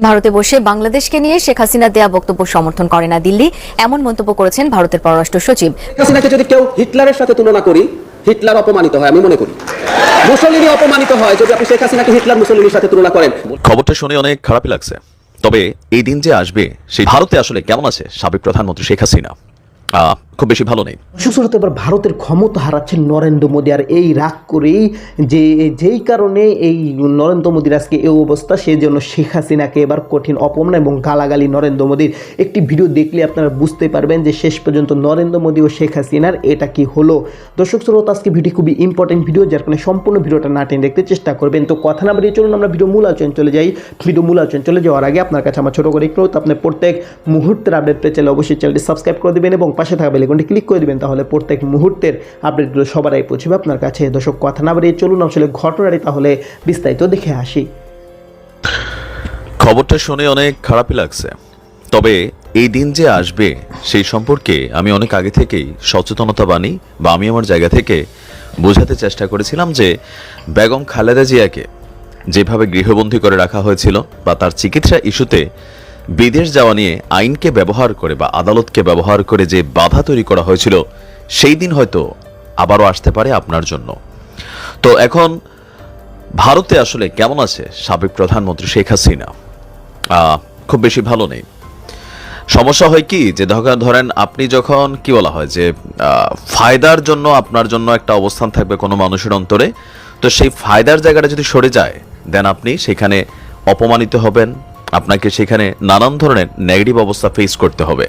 ভারতে বসে বাংলাদেশকে নিয়ে শেখ হাসিনা দেয়া বক্তব্য সমর্থন করে না দিল্লি এমন মন্তব্য করেছেন ভারতের পররাষ্ট্র সচিব। হাসিনাকে যদি কেউ হিটলারের সাথে তুলনা করি হিটলার অপমানিত হয় আমি মনে করি। মুসলিনী অপমানিত হয় যদি আপনি শেখ হাসিনাকে হিটলার মুসলিনীর সাথে তুলনা করেন। খবরটা শুনে অনেক খারাপই লাগছে। তবে এই দিন যে আসবে সেই ভারতে আসলে কেমন আছে সাবেক প্রধানমন্ত্রী শেখ হাসিনা? আহ, খুব বেশি ভালো নেই। সুশ্রত এবার ভারতের ক্ষমতা হারাচ্ছেন নরেন্দ্র মোদী। আর এই রাগ করেই যে, যেই কারণে এই নরেন্দ্র মোদীর আজকে এই অবস্থা সেই জন্য শেখ হাসিনাকে এবার কঠিন অপমান এবং গালাগালি নরেন্দ্র মোদীর। একটি ভিডিও দেখলে আপনারা বুঝতে পারবেন যে শেষ পর্যন্ত নরেন্দ্র মোদী ও শেখ হাসিনার এটা কি হলো। দর্শক শ্রোতা, আজকে ভিডিও খুবই ইম্পর্টেন্ট ভিডিও, যার কারণে সম্পূর্ণ ভিডিওটা না টেনে দেখতে চেষ্টা করবেন। তো কথা না বাড়িয়ে চলুন, আমরা ভিডিও মূল আলোচনা চলে যাই। ভিডিও মূল আলোচনা চলে যাওয়ার আগে আপনার কাছে আমার ছোট করে একটু আপনার প্রত্যেক মুহূর্তের আপডেট পেয়ে চাইলে অবশ্যই চ্যানেলটি সাবস্ক্রাইব করে দেবেন এবং পাশে থাকা বেলেকনটি ক্লিক করে দেবেন, তাহলে প্রত্যেক মুহূর্তের আপডেটগুলো সবার আগে পৌঁছবে আপনার কাছে। দর্শক, কথা না বাড়িয়ে চলুন, আসলে ঘটনাটি তাহলে বিস্তারিত দেখে আসি। খবরটা শুনে অনেক খারাপই লাগছে। তবে এই দিন যে আসবে, সেই সম্পর্কে আমি অনেক আগে থেকেই সচেতনতা বাণী বা আমি আমার জায়গা থেকে বোঝাতে চেষ্টা করেছিলাম যে বেগম খালেদা জিয়াকে যেভাবে গৃহবন্দী করে রাখা হয়েছিল বা তার চিকিৎসা ইস্যুতে বিদেশ যাওয়া নিয়ে আইনকে ব্যবহার করে বা আদালতকে ব্যবহার করে যে বাধা তৈরি করা হয়েছিল, সেই দিন হয়তো আবারও আসতে পারে আপনার জন্য। তো এখন ভারতে আসলে কেমন আছে সাবেক প্রধানমন্ত্রী শেখ হাসিনা? খুব বেশি ভালো নেই। সমস্যা হয় কি, যে ধরেন আপনি যখন, কি বলা হয় যে ফায়দার জন্য, আপনার জন্য একটা অবস্থান থাকবে কোনো মানুষের অন্তরে, তো সেই ফায়দার জায়গাটা যদি সরে যায়, দেন আপনি সেখানে অপমানিত হবেন আপনাকে সেখানে নানান ধরনের নেগেটিভ অবস্থা ফেস করতে হবে।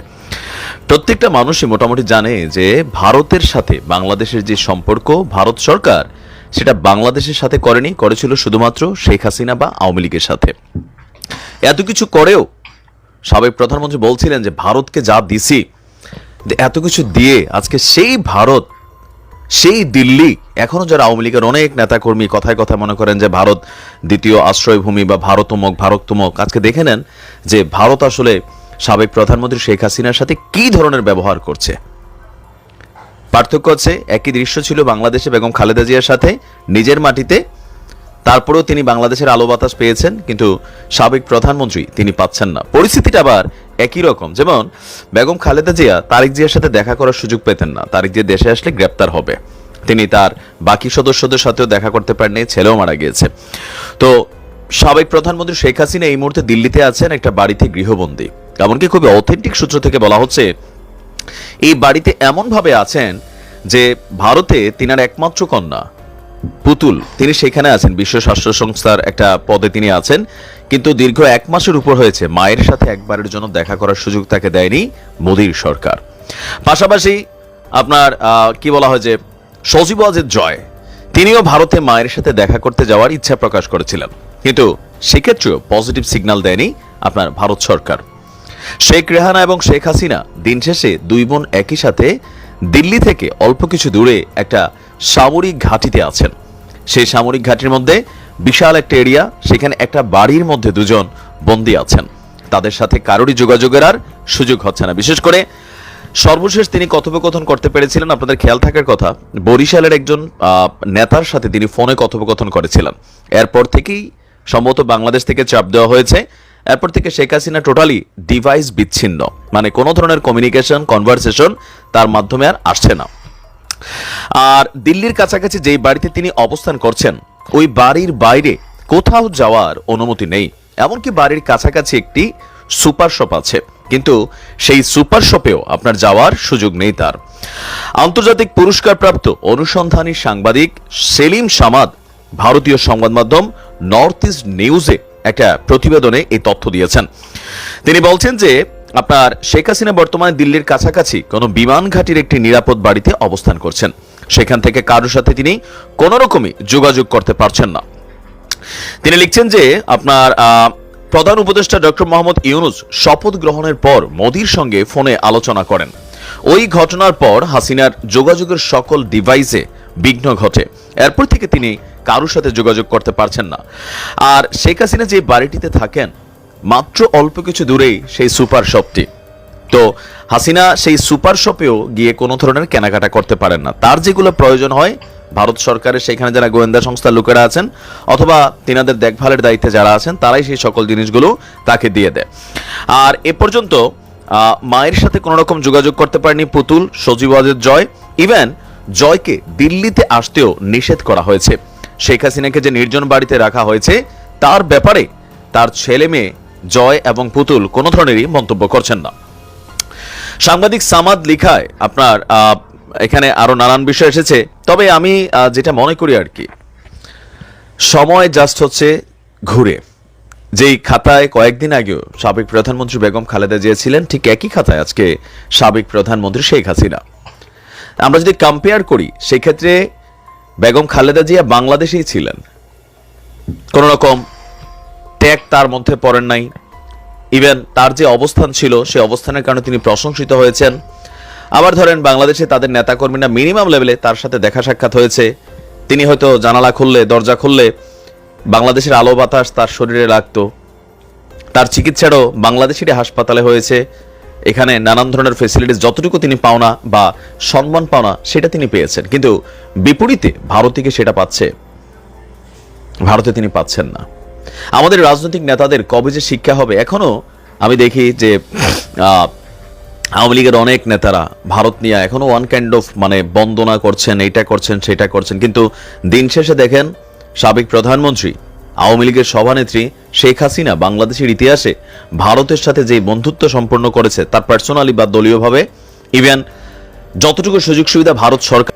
প্রত্যেকটা মানুষই মোটামুটি জানে যে ভারতের সাথে বাংলাদেশের যে সম্পর্ক, ভারত সরকার সেটা বাংলাদেশের সাথে করেনি, করেছিল শুধুমাত্র শেখ হাসিনা বা আওয়ামী লীগের সাথে। এত কিছু করেও সাবেক প্রধানমন্ত্রী বলছিলেন যে, ভারতকে যা দিছি, এত কিছু দিয়ে আজকে সেই ভারত সেই দিল্লি, এখনও যারা আওয়ামী লীগের অনেক নেতাকর্মী কথায় কথায় মনে করেন যে ভারত দ্বিতীয় আশ্রয়ভূমি বা ভারতমক ভারতমক আজকে দেখে নেন যে ভারত আসলে সাবেক প্রধানমন্ত্রী শেখ হাসিনার সাথে কি ধরনের ব্যবহার করছে। পার্থক্য হচ্ছে, একই দৃশ্য ছিল বাংলাদেশে বেগম খালেদা জিয়ার সাথে, নিজের মাটিতে তারপরেও তিনি বাংলাদেশের আলো বাতাস পেয়েছেন, কিন্তু সাবেক প্রধানমন্ত্রী তিনি পাচ্ছেন না। পরিস্থিতিটা আবার একই রকম। যেমন, বেগম খালেদা জিয়া, তারিক জিয়ার সাথে দেখা করার সুযোগ পেতেন না। তারিক জিয়া দেশে আসলে গ্রেপ্তার হবে। তিনি তার বাকি সদস্যদের সাথেও দেখা করতে পারেননি, ছেলেও মারা গিয়েছে। তো সাবেক প্রধানমন্ত্রী শেখ হাসিনা এই মুহূর্তে দিল্লিতে আছেন, একটা বাড়িতে গৃহবন্দী। এমনকি খুবই অথেন্টিক সূত্র থেকে বলা হচ্ছে, এই বাড়িতে এমনভাবে আছেন যে ভারতে তিনার একমাত্র কন্যা। পুতুল। তিনি সেখানে আছেন। বিশ্ব স্বাস্থ্য সংস্থার একটা পদে তিনি আছেন। কিন্তু দীর্ঘ এক মাসের উপর হয়েছে। মায়ের সাথে একবারের জন্য দেখা করার সুযোগ তাকে দেয়নি মোদীর সরকার। পাশাপাশি আপনার কি বলা হয় যে, সজীব ওয়াজেদ জয়, তিনিও ভারতে মায়ের সাথে দেখা করতে যাওয়ার ইচ্ছা প্রকাশ করেছিলেন। কিন্তু সেক্ষেত্রেও পজিটিভ সিগন্যাল দেয়নি আপনার ভারত সরকার। শেখ রেহানা এবং শেখ হাসিনা দিন শেষে দুই বোন একই সাথে দিল্লি থেকে অল্প কিছু দূরে একটা সামরিক ঘাঁটিতে আছেন। সেই সামরিক ঘাঁটির মধ্যে বিশাল একটা এরিয়া, সেখানে একটা বাড়ির মধ্যে দুজন বন্দী আছেন। তাদের সাথে কারোরই যোগাযোগের আর সুযোগ হচ্ছে না। বিশেষ করে সর্বশেষ তিনি কথোপকথন করতে পেরেছিলেন, আপনাদের খেয়াল থাকার কথা, বরিশালের একজন নেতার সাথে তিনি ফোনে কথোপকথন করেছিলেন। এরপর থেকেই সম্ভবত বাংলাদেশ থেকে চাপ দেওয়া হয়েছে। এরপর থেকে শেখ হাসিনা টোটালি ডিভাইস বিচ্ছিন্ন। মানে কোনো ধরনের কমিউনিকেশন, কনভারসেশন তার মাধ্যমে আর আসছে না। আর দিল্লির কাছাকাছি যেই বাড়িতে তিনি অবস্থান করছেন, ওই বাড়ির বাইরে কোথাও যাওয়ার অনুমতি নেই। এমনকি বাড়ির কাছাকাছি একটি সুপার শপ আছে। কিন্তু সেই সুপার শপেও আপনার যাওয়ার সুযোগ নেই তার। আন্তর্জাতিক পুরস্কারপ্রাপ্ত অনুসন্ধানী সাংবাদিক সেলিম সামাদ ভারতীয় সংবাদ মাধ্যম নর্থ ইস্ট নিউজে একটা প্রতিবেদনে এই তথ্য দিয়েছেন। তিনি বলছেন যে আপনার শেখ হাসিনা বর্তমানে দিল্লির কাছাকাছি কোনো বিমান ঘাটির একটি নিরাপদ বাড়িতে অবস্থান করছেন। সেখান থেকে কারোর সাথে তিনি কোনো রকমই যোগাযোগ করতে পারছেন না। তিনি লিখছেন যে, আপনার প্রধান উপদেষ্টা ডক্টর মোহাম্মদ ইউনুস শপথ গ্রহণের পর মোদির সঙ্গে ফোনে আলোচনা করেন। ওই ঘটনার পর হাসিনার যোগাযোগের সকল ডিভাইসে বিঘ্ন ঘটে। এরপর থেকে তিনি কারোর সাথে যোগাযোগ করতে পারছেন না। আর শেখ হাসিনা যে বাড়িটিতে থাকেন মাত্র অল্প কিছু দূরেই সেই সুপার শপটি। তো হাসিনা সেই সুপার শপেও গিয়ে কোনো ধরনের কেনাকাটা করতে পারেন না। তার যেগুলো প্রয়োজন হয়, ভারত সরকারের সেখানে যারা গোয়েন্দা সংস্থার লোকেরা আছেন, অথবা তিনাদের দেখভালের দায়িত্বে যারা আছেন, তারাই সেই সকল জিনিসগুলো তাকে দিয়ে দেয়। আর এ পর্যন্ত মায়ের সাথে কোনো রকম যোগাযোগ করতে পারেনি পুতুল, সজীব ওয়াজেদ জয়। ইভেন, জয়কে দিল্লিতে আসতেও নিষেধ করা হয়েছে। শেখ হাসিনাকে যে নির্জন বাড়িতে রাখা হয়েছে, তার ব্যাপারে তার ছেলে মেয়ে জয় এবং পুতুল কোনো ধরনেরই মন্তব্য করছেন না। সাংবাদিক সামাদ লিখায়, আপনার এখানে আরও নানান বিষয় এসেছে, তবে আমি যেটা মনে করি আর কি, সময় জাস্ট হচ্ছে ঘুরে। যেই খাতায় কয়েকদিন আগেও সাবেক প্রধানমন্ত্রী বেগম খালেদা জিয়া ছিলেন, ঠিক একই খাতায় আজকে সাবেক প্রধানমন্ত্রী শেখ হাসিনা। আমরা যদি কম্পেয়ার করি, সেক্ষেত্রে বেগম খালেদা জিয়া বাংলাদেশেই ছিলেন। কোন রকম ট্যাগ তার মধ্যে পড়েন নাই। ইভেন তার যে অবস্থান ছিল সেই অবস্থানের কারণে তিনি প্রশংসিত হয়েছেন। আবার ধরেন, বাংলাদেশে তাদের নেতাকর্মীরা মিনিমাম লেভেলে তার সাথে দেখা সাক্ষাৎ হয়েছে। তিনি হয়তো জানালা খুললে, দরজা খুললে বাংলাদেশের আলো বাতাস তার শরীরে লাগতো। তার চিকিৎসারও বাংলাদেশেরই হাসপাতালে হয়েছে। এখানে নানান ধরনের ফেসিলিটিস যতটুকু তিনি পাওনা বা সম্মান পাওনা, সেটা তিনি পেয়েছেন। কিন্তু বিপরীতে ভারতীকে সেটা পাচ্ছে। ভারতে তিনি পাচ্ছেন না। আমাদের রাজনৈতিক নেতাদের কবে যে শিক্ষা হবে, এখনও আমি দেখি যে আওয়ামী লীগের অনেক নেতারা ভারত নিয়ে এখনও ওয়ান কাইন্ড অফ মানে বন্দনা করছেন, এইটা করছেন, সেটা করছেন। কিন্তু দিন শেষে দেখেন সাবেক প্রধানমন্ত্রী, আওয়ামী লীগের সভানেত্রী শেখ হাসিনা বাংলাদেশের ইতিহাসে ভারতের সাথে যে বন্ধুত্ব সম্পন্ন করেছে, তার পার্সোনালি বা দলীয়ভাবে ইভেন যতটুকু সুযোগ সুবিধা ভারত সরকার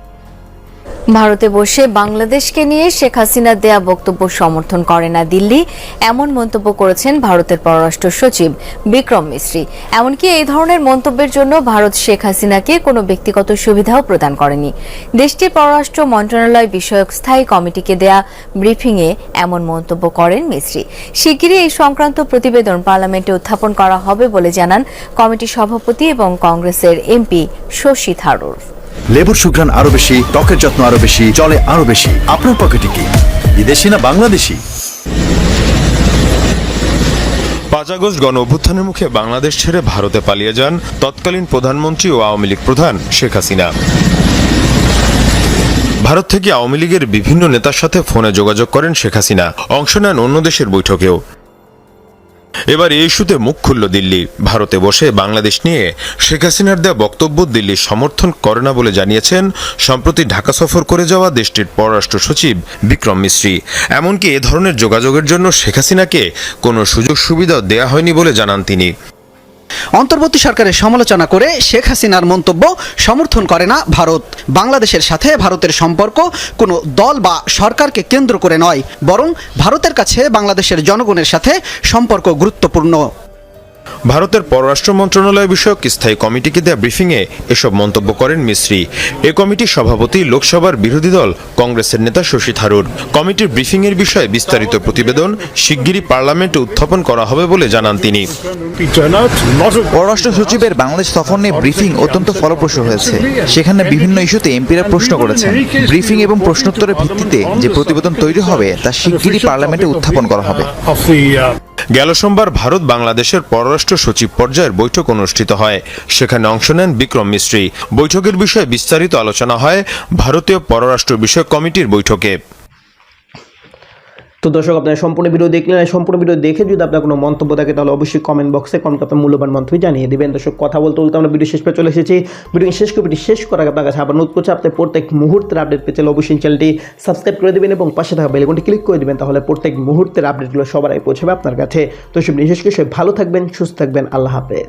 ভারতে বসে বাংলাদেশকে নিয়ে শেখ হাসিনা দেয়া বক্তব্য সমর্থন করে না দিল্লি, এমন মন্তব্য করেছেন ভারতের পররাষ্ট্র সচিব বিক্রম মিশ্রি এমনকি এই ধরনের মন্তব্যের জন্য ভারত শেখ হাসিনাকে কোনো ব্যক্তিগত সুবিধাও প্রদান করেনি। দেশটির পররাষ্ট্র মন্ত্রণালয় বিষয়ক স্থায়ী কমিটিকে দেয়া ব্রিফিংয়ে এমন মন্তব্য করেন মিশ্রি শিগগিরই এই সংক্রান্ত প্রতিবেদন পার্লামেন্টে উত্থাপন করা হবে বলে জানান কমিটির সভাপতি এবং কংগ্রেসের এমপি শশী থারুর। লেবুর সুঘ্রাণ আরও বেশি, ত্বকের যত্ন আরও বেশি চলে আরও বেশি। আপনার পকেটে কি? বিদেশি না বাংলাদেশি? পাঁচ আগস্ট গণ অভ্যুত্থানের মুখে বাংলাদেশ ছেড়ে ভারতে পালিয়ে যান তৎকালীন প্রধানমন্ত্রী ও আওয়ামী লীগ প্রধান শেখ হাসিনা। ভারত থেকে আওয়ামী লীগের বিভিন্ন নেতার সাথে ফোনে যোগাযোগ করেন শেখ হাসিনা। অংশ নেন অন্য দেশের বৈঠকেও। এবার এই ইস্যুতে মুখ খুলল দিল্লি। ভারতে বসে বাংলাদেশ নিয়ে শেখ হাসিনার দেওয়া বক্তব্য দিল্লি সমর্থন করে না বলে জানিয়েছেন সম্প্রতি ঢাকা সফর করে যাওয়া দেশটির পররাষ্ট্র সচিব বিক্রম মিশ্রী এমনকি এ ধরনের যোগাযোগের জন্য শেখ হাসিনাকে কোনো সুযোগ সুবিধা দেয়া হয়নি বলে জানান তিনি। অন্তর্বর্তী সরকারের সমালোচনা করে শেখ হাসিনার মন্তব্য সমর্থন করে না ভারত। বাংলাদেশের সাথে ভারতের সম্পর্ক কোনো দল বা সরকারকে কেন্দ্র করে নয়, বরং ভারতের কাছে বাংলাদেশের জনগণের সাথে সম্পর্ক গুরুত্বপূর্ণ। ভারতের পররাষ্ট্র মন্ত্রণালয় বিষয়ক স্থায়ী কমিটিকে দেওয়া ব্রিফিংয়ে এসব মন্তব্য করেন মিশ্রি। এ কমিটির সভাপতি লোকসভার বিরোধী দল কংগ্রেসের নেতা শশী থারুর। কমিটির ব্রিফিংয়ের বিষয়ে বিস্তারিত প্রতিবেদন শিগগিরই পার্লামেন্টে উত্থাপন করা হবে বলে জানান তিনি। পররাষ্ট্র সচিবের বাংলাদেশ সফর নিয়ে ব্রিফিং অত্যন্ত ফলপ্রসূ হয়েছে। সেখানে বিভিন্ন ইস্যুতে এমপিরা প্রশ্ন করেছেন। ব্রিফিং এবং প্রশ্নোত্তরের ভিত্তিতে যে প্রতিবেদন তৈরি হবে, তা শিগগিরই পার্লামেন্টে উত্থাপন করা হবে। গেল সোমবার ভারত বাংলাদেশের পররাষ্ট্র সচিব পর্যায়ের বৈঠক অনুষ্ঠিত হয়। সেখানে অংশ নেন বিক্রম মিস্ত্রি। বৈঠকের বিষয়ে বিস্তারিত আলোচনা হয় ভারতীয় পররাষ্ট্র বিষয়ক কমিটির বৈঠকে। তো দর্শক, আপনারা সম্পূর্ণ ভিডিও দেখলেন সম্পূর্ণ ভিডিও দেখে যদি আপনার কোনো মন্তব্য থাকে, তাহলে অবশ্যই কমেন্ট বক্সে কমেন্ট আপনার মূল্যবান মন্তব্য জানিয়ে দেবেন। দর্শক, কথা বলতে বলতে আমরা ভিডিও শেষ পে চলে এসেছি। ভিডিও শেষ করে ভিডিও শেষ করার আপনার কাছে আবার নোট করছে, আপনি প্রত্যেক মুহূর্তের আপডেট পেতে অবশ্যই চ্যানেলটি সাবস্ক্রাইব করে দেবেন এবং পাশে থাকা বেলকনটি ক্লিক করে দেবেন, তাহলে প্রত্যেক মুহূর্তের আপডেটগুলো সবার আগে পৌঁছাবে আপনার কাছে। তো সব বিশেষ করে ভালো থাকবেন, সুস্থ থাকবেন, আল্লাহ হাফেজ।